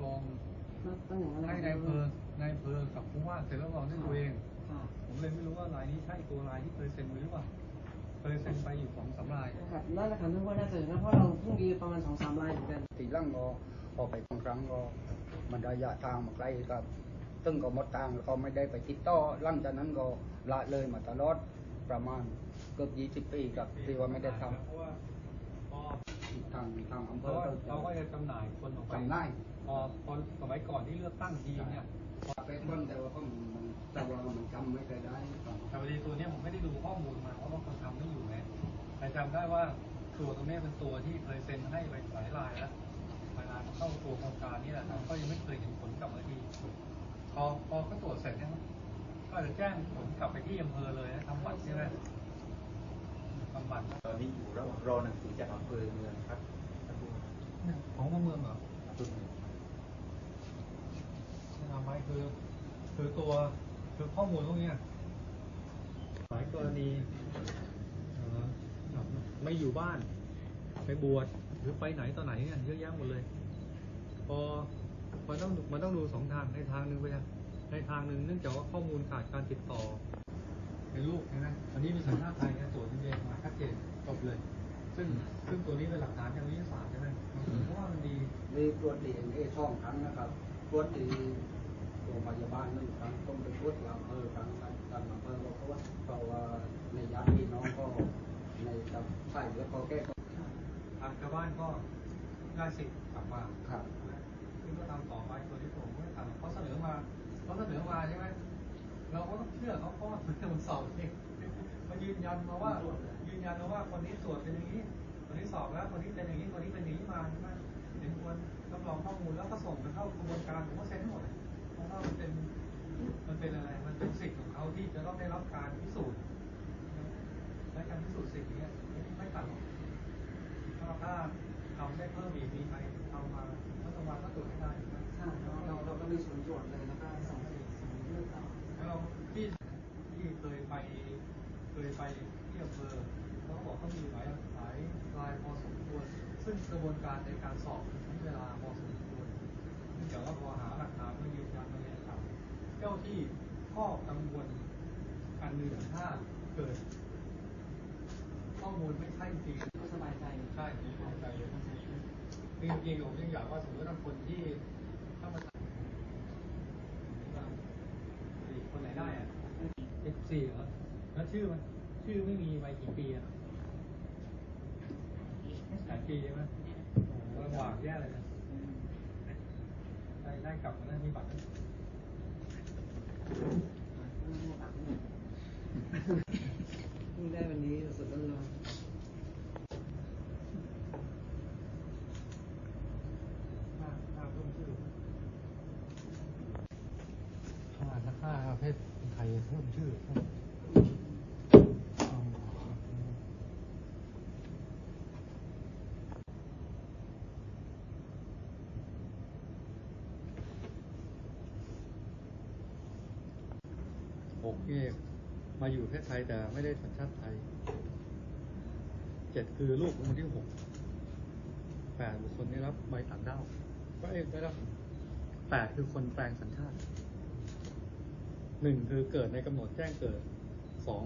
ลองต้องอย่างนั้นให้นายอำเภอนายอำเภอกับผู้ว่าเสร็จแล้วลองด้วยตัวเองค่ะผมเลยไม่รู้ว่ารายนี้ใช่ตัวรายที่เคยเซ็นไว้หรือเปล่า เคยเซ็นไปอยู่สองสามรายครับน่าจะทำทุกว่าน่าจะนะเพราะเราเพิ่งดีประมาณสองสามลายเหมือนกันทีหลังก็พอไปบางครั้งก็มันระยะทางมาไกลครับ ซึ่งก็หมดทางแล้วก็ไม่ได้ไปติดต่อหลังจากนั้นก็ละเลยมาตลอดประมาณเกือบยี่สิบปีครับที่ว่าไม่ได้ทเพราะว่าพอำ ทางทางอำเภอว่าก็เราก็จะจำหน่ายคนออกไปจำได้พอพอสมัยก่อนที่เลือกตั้งทีเนี่ยเป็นต้นแต่ว่าก็มันแต่ว่ามันจำไม่เคยได้ครับแต่พอดีตัวนี้ผมไม่ได้ดูข้อมูลมาเพราะว่าคนทำไม่อยู่ไงแต่จำได้ว่าตัวตรงนี้เป็นตัวที่เคยเซ็นให้ไปหลายรายแล้วเวลาเข้าตัวโครงการนี่แหละก็ยังไม่เคยเห็นผลกลับมาทีพอพอเขาตรวจเสร็จเนี่ยก็จะแจ้งผลกลับไปที่อำเภอเลยนะทำบัตรใช่ไหม ทำบัตรตอนนี้อยู่ระหว่างรอหนังสือจากอำเภอเมืองครับท่านผู้ว่าของเมืองเหรอทำไมคือ คือตัวคือข้อมูลพวกเนี้ยหลายกรณีเอ่อแบบไม่อยู่บ้าน ไปบวชหรือไปไหนต่อไหนเนี่ยเยอะแยะหมดเลย พอพอต้องมันต้องดูสองทางในทางหนึ่งไปนะในทางหนึ่งเนื่องจากว่าข้อมูลขาดการติดต่อ ในลูกใช่ไหมอันนี้มีสัญชาติไทยนะตรวจดีเอ็นมาชัดเจนจบเลย ซึ่งซึ่งตัวนี้เป็นหลักฐานทางวิทยาศาสตร์ใช่ไหมเพราะว่ามันดีมีตรวจดีเอ็นเอสองครั้งนะครับตรวจดีโรงพยาบาลหนึ่งครั้งต้องไปตรวจที่อำเภอครั้งนั้นการอำเภอเราตรวจเพราะว่าในญาติพี่น้องก็ในกับใส่แล้วก็แก้ก็ทางชาวบ้านก็ได้สิทธิ์กลับมาครับซึ่งก็ทำต่อไชื่อเขาเพราะว่ามันสอบเองมายืนยันมาว่า ยืนยันมาว่าคนนี้ตรวจเป็นอย่างนี้ คนนี้สอบแล้ว คนนี้เป็นอย่างนี้ คนนี้เป็นอย่างนี้มาใช่ไหมเห็นควรรับรองข้อมูลแล้วก็ส่งไปเข้ากระบวนการผมก็เซ็นหมดเลยเพราะว่ามันเป็นมันเป็นอะไร มันเป็นสิทธิ์ของเขาที่จะต้องได้รับการพิสูจน์และการพิสูจน์สิทธิ์เนี้ยไม่ตัดหรอก ถ้าถ้าทำได้เพิ่มอีกมีใครทำมารัฐบาลก็ตรวจให้ได้นะ ใช่เราเราเราก็มีส่วนตรวจเลยแล้วก็ส่งไปส่งเลือกเรา แล้วเราที่ที่เคยไปเคยไปที่อำเภอเขาก็บอกเขามีหลายหลายรายพอสมควร ซึ่งกระบ วนการในการสอบใช้เวลาพอสมควรเนื่องจากว่าพอหาหลักฐานมายืนยันมาเนี่ยครับ เจ้าที่ข้อกังวลอันหนึ่งถ้าเกิด ข้อมูลไม่ใช่จริงก็สบายใจใช่ผมเข้าใจเลยจริงๆผมยังอยากว่าสมมติว่าคนที่ถ้ามาสี่คนไหนได้อะเอฟซีเหรอแล้วชื่อมันชื่อไม่มีไปกี่ปีอะหลายปีใช่ไหมโอ้โหลำบากแย่เลยนะได้ได้กลับมาได้มีบัตรไหมนี่ได้วันนี้สดร้อนค่าค่าเพิ่มชื่อค่าค่าประเภทไทยเพิ่มชื่อเพิ่ม หกนี่มาอยู่ประเทศไทยแต่ไม่ได้สัญชาติไทยเจ็ดคือลูกของคนที่หกแปดบุคคลได้รับใบต่างด้าวก็เอ้ยได้รับแปดคือคนแปลงสัญชาติหนึ่งคือเกิดในกำหนดแจ้งเกิดสอง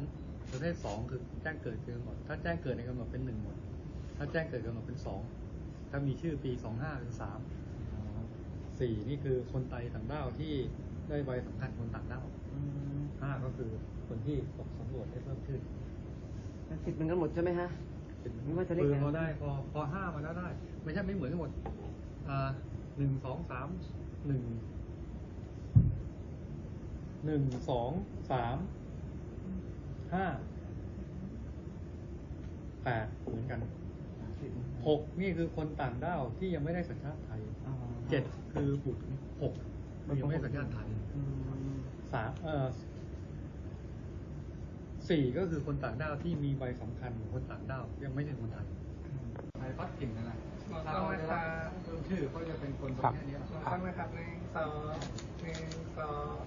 ประเภทสองคือแจ้งเกิดคือกำหนด ถ้าแจ้งเกิดในกำหนดเป็นหนึ่งหมด ถ้าแจ้งเกิดกำหนดเป็นสองถ้ามีชื่อปีสองห้าเป็นสามสี่นี่คือคนไทยต่างด้าวที่ได้ใบสำคัญคนต่างด้าว ห้าก็คือคนที่ตกสำรวจได้เพิ่มชื่อแล้วติดเหมือนกันหมดใช่ไหมฮะไม่ว่าจะเรียกคือไงพอได้พอพอห้ามาแล้วได้ ไม่ใช่ไม่เหมือนกันหมดอ่าหนึ่งสองสามหนึ่งหนึ่งสองสามห้าแปดเหมือนกันหกนี่คือคนต่างด้าวที่ยังไม่ได้สัญชาติไทยอ๋อเจ็ดคือบุตรหกคือยังไม่ได้สัญชาติไทยอืมสามเอ่อ สี่ก็คือคนต่างด้าวที่มีใบสำคัญของคนต่างด้าวยังไม่ใช่คนไทยไทยพัดถิ่นอะไรถ้าเราได้รับเพิ่มชื่อก็จะเป็นคนประเภทนี้ต้องนะครับหนึ่งสองหนึ่งสอง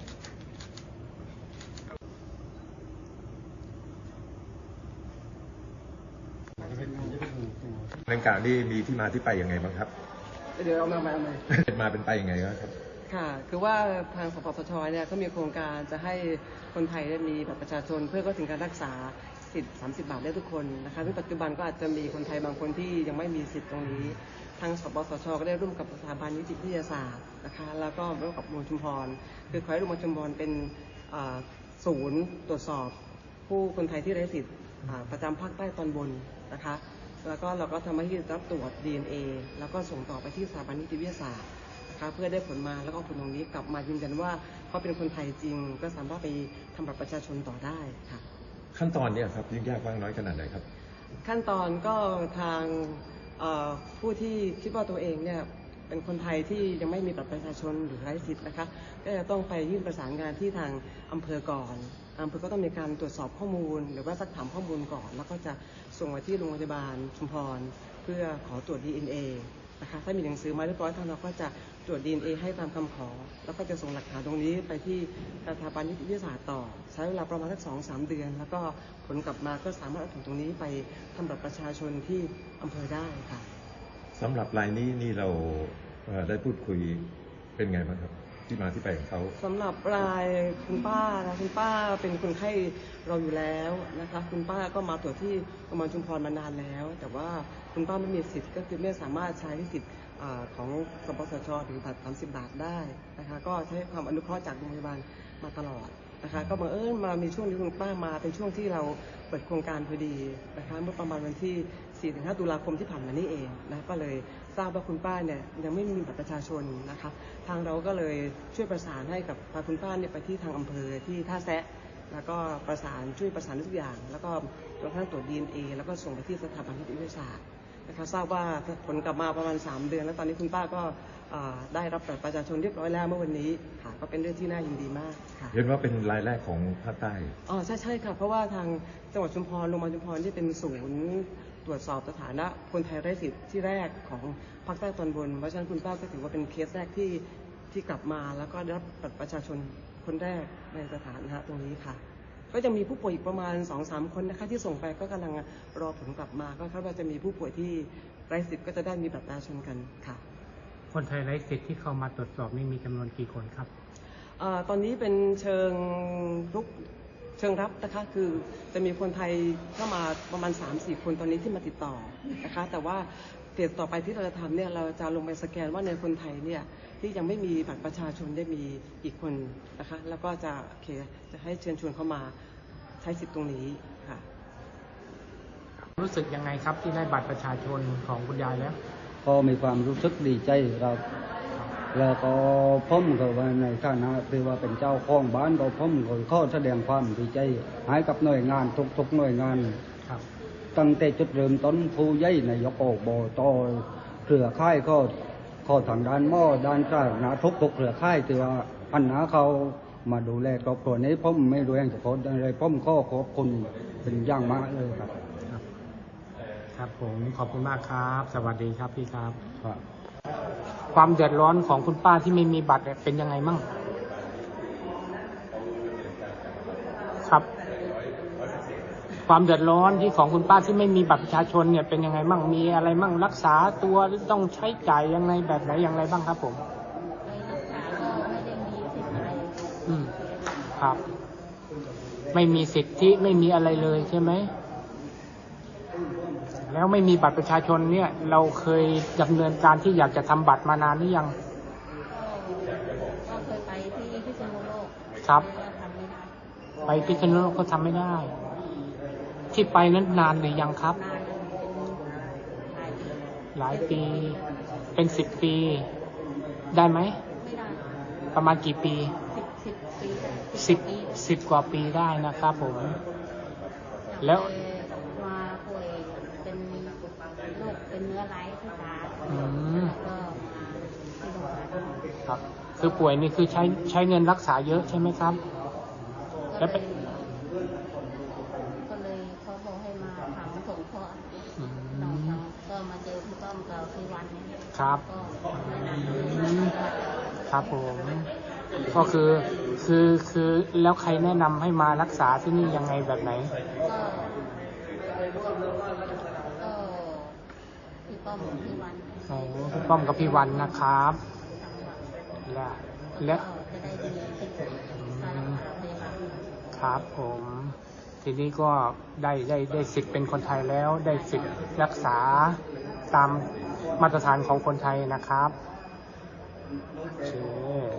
จะเป็นจะเป็นหมู่ตัวเรื่องการนี่มีที่มาที่ไปยังไงบ้างครับ เดี๋ยวเอามาเอามาเป็นมาเป็นไปยังไงครับ ค่ะ คือว่าทางสปสชเนี่ยก็มีโครงการจะให้คนไทยได้มีแบัตรประชาชน เพื่อเข้าถึงการรักษาสิทธิ์30 บาทได้ทุกคนนะคะซึ่งปัจจุบันก็อาจจะมีคนไทยบางคนที่ยังไม่มีสิทธิ์ตรงนี้ ทางสปสชก็ได้ร่วมกับสถาบันนิติวิทยาศาสตร์นะคะ แล้วก็ร่วมกับโรงชุมพร คือขอให้โรงพยาบาลชุมพรเป็นศูนย์ตรวจสอบ ผู้คนไทยที่ไร้สิทธิ์ประจำภาคใต้ตอนบนนะคะ แล้วก็เราก็ทำหน้าที่รับตรวจ DNA แล้วก็ส่งต่อไปที่สถาบันนิติวิทยาศาสตร์ นะคะ เพื่อได้ผลมาแล้วก็เอาผลตรงนี้กลับมายืนยันว่าเขาเป็นคนไทยจริง ก็สามารถไปทำบัตรประชาชนต่อได้ค่ะ ขั้นตอนเนี่ยครับยุ่งยากมากน้อยขนาดไหนครับ ขั้นตอนก็ทางเอ่อผู้ที่คิดว่าตัวเองเนี่ยเป็นคนไทยที่ยังไม่มีบัตรประชาชนหรือไร้สิทธิ์นะคะ ก็จะต้องไปยื่นประสานงานที่ทางอำเภอก่อนอำเภอก็ต้องมีการตรวจสอบข้อมูล หรือว่าสักถามข้อมูลก่อน แล้วก็จะส่งมาที่โรงพยาบาลชุมพร เพื่อขอตรวจ DNA นะคะถ้ามีหนังสือมาเรียบร้อยทางเราก็จะตรวจดีเอให้ตามคำขอ แล้วก็จะส่งหลักฐานตรงนี้ไปที่สถาบันนิติวิทยาศาสตร์ต่อ ใช้เวลาประมาณสักสองสามเดือน แล้วก็ผลกลับมาก็สามารถเอาถุงตรงนี้ไปทำบัตรประชาชนที่อำเภอได้ค่ะสำหรับรายนี้นี่เราได้พูดคุยเป็นไงบ้างครับ ที่มาที่ไปของเขาสำหรับรายคุณป้านะคุณป้าเป็นคนไข้เราอยู่แล้วนะคะคุณป้าก็มาตรวจที่โรงพยาบาลชุมพรมานานแล้ว แต่ว่าคุณป้าไม่มีสิทธิ์ก็คือไม่สามารถใช้สิทธิ์อ่าของสปสชหรือบัตร30 บาทได้นะคะก็ใช้ความอนุเคราะห์จากโรงพยาบาลมาตลอดนะคะก็บังเอิญมามีช่วงที่คุณป้ามาเป็นช่วงที่เราเปิดโครงการพอดีนะคะเมื่อประมาณวันที่ 4-5 ตุลาคมที่ผ่านมานี่เองนะก็เลยทราบว่าคุณป้าเนี่ยยังไม่มีบัตรประชาชนนะคะทางเราก็เลยช่วยประสานให้กับพาคุณป้าเนี่ยไปที่ทางอำเภอที่ท่าแซะแล้วก็ประสานช่วยประสานทุกอย่าง แล้วก็กระทั่งตรวจ DNA แล้วก็ส่งไปที่สถาบันนิติวิทยาศาสตร์นะคะทราบว่าผลกลับมาประมาณ 3 เดือน แล้วตอนนี้คุณป้าก็อ่าได้รับบัตรประชาชนเรียบร้อยแล้วเมื่อวันนี้ค่ะก็เป็นเรื่องที่น่ายินดีมากค่ะเห็นว่าเป็นรายแรกของภาคใต้อ๋อใช่ใช่ค่ะเพราะว่าทางจังหวัดชุมพรโรงพยาบาลชุมพรที่เป็นศูนย์ ตรวจสอบสถานะคนไทยไร้สิทธิ์ที่แรกของภาคใต้ตอนบน เพราะฉะนั้นคุณป้าก็ถือว่าเป็นเคสแรกที่ที่กลับมา แล้วก็ได้รับบัตรประชาชนคนแรกในสถานะตรงนี้ค่ะ ก็จะมีผู้ป่วยอีกประมาณ2อสามคนนะคะที่ส่งไปก็กำลังรอผลกลับมา ก็คาดว่าจะมีผู้ป่วยที่ไร้สิทธิ์ก็จะได้มีบัตรประชาชนกันค่ะ คนไทยไร้สิทธิ์ที่เข้ามาตรวจสอบนี่มีจำนวนกี่คนครับเอ่อตอนนี้เป็นเชิงรุก เชิงรับนะคะคือจะมีคนไทยเข้ามาประมาณ 3-4 คนตอนนี้ที่มาติดต่อนะคะแต่ว่าเฟสต่อไปที่เราจะทำเนี่ยเราจะลงไปสแกนว่าในคนไทยเนี่ยที่ยังไม่มีบัตรประชาชนได้มีอีกคนนะคะแล้วก็จะโอเคจะให้เชิญชวนเข้ามาใช้สิทธิ์ตรงนี้ค่ะรู้สึกยังไงครับที่ได้บัตรประชาชนของคุณยายแล้ว ก็มีความรู้สึกดีใจครับ แล้วก็ผมก็ว่าในฐานะที่ว่าเป็นเจ้าของบ้านก็ผมก็ขอแสดงความดีใจให้กับหน่วยงานทุกๆหน่วยงานครับตั้งแต่จุดเริ่มต้นผู้ใหญ่นายกอบตเครือข่ายก็ข้อทางด้านหม้อด้านสาธารณทุกทุกๆเครือข่ายที่ว่าปัญหาเขามาดูแลครอบครัวนี้ผมไม่รู้อย่างจะพูดอะไรผมก็ขอบคุณเป็นอย่างมากเลยครับครับ ครับผมขอบคุณมากครับ สวัสดีครับพี่ครับ ความเดือดร้อนของคุณป้าที่ไม่มีบัตรเป็นยังไงมั่งครับ ความเดือดร้อนที่ของคุณป้าที่ไม่มีบัตรประชาชนเนี่ยเป็นยังไงมั่งมีอะไรมั่งรักษาตัวหรือต้องใช้จ่ายยังไงแบบไหนอย่างไรบ้างครับ ผมอืมครับ ไม่มีสิทธิไม่มีอะไรเลยใช่ไหม แล้วไม่มีบัตรประชาชนเนี่ย เราเคยดำเนินการที่อยากจะทำบัตรมานานหรือยังก็ก็เคยไปที่พิษณุโลกครับแล้วทำไม่ได้ไปพิษณุโลกก็ทำไม่ได้ ที่ไปนั้นนานหรือยังครับนานแล้วเป็นหลายปีหลายปี เป็นสิบปี ได้ไหมไม่ได้ประมาณกี่ปีสิบสิบปีได้สิบปีสิบกว่าปีได้นะครับผม แล้ว มาป่วยเป็นโรคเป็นเนื้อร้ายที่ตา อืม ก็มาที่โรงพยาบาล ครับ คือป่วยนี่คือใช้ใช้เงินรักษาเยอะใช่ไหมครับก็แล้วเลเป็ยน ก็เลยเขาบอกให้มาถามสงเคราะห์อืน้องม เขาก็มาเจอพี่ต้อมกับพี่วันเนี่ยครับ ก็แนะนำอืมครับผมก็คือคือคือแล้วใครแนะนำให้มารักษาที่นี่ยังไงแบบไหน ก็ก็พี่ป้อมกับพี่วัน โอ้พี่ป้อมกับพี่วันนะครับ และ และก็จะได้ดีขึ้นค่ารักษาพยาบาลครับผม ทีนี้ก็ได้ได้ได้สิทธิ์เป็นคนไทยแล้ว ได้สิทธิ์รักษาตามมาตรฐานของคนไทยนะครับโอเค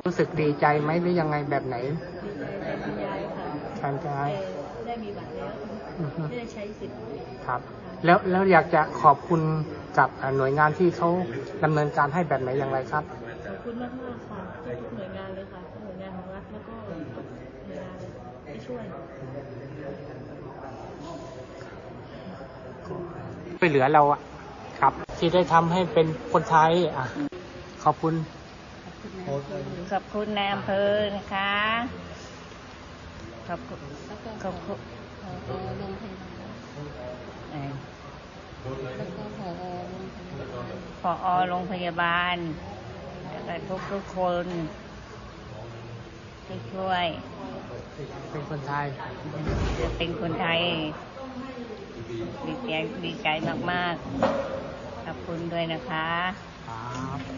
รู้สึกดีใจไหมหรือยังไงแบบไหนดีใจแทนคุณยายค่ะแทนยายแต่ได้มีบัตรแล้วอือฮึไม่ได้ใช้สิทธิ์ครับ แล้วแล้วอยากจะขอบคุณกับอ่าหน่วยงานที่เขาดำเนินการให้แบบไหนอย่างไรครับขอบ คุณมากมากๆค่ะทุกหน่วยงานเลยค่ะทุกหน่วยงานของรัฐแล้วก็ทุกหน่วยงานเลยที่ช่วยไปเหลือเราอะครับ ที่ได้ทำให้เป็นคนไทยอะขอบคุณขอบคุณนายอำเภอนะคะขอบคุณแล้วก็ขอบคุณพอโรงพยาบาลเอ่อแล้วก็พอโรงพยาบาล ทุกทุกๆคนที่ช่วย เป็นคนไทยจะเป็นคนไทย ดีใจดีใจมาก ๆ ขอบคุณด้วยนะคะครับ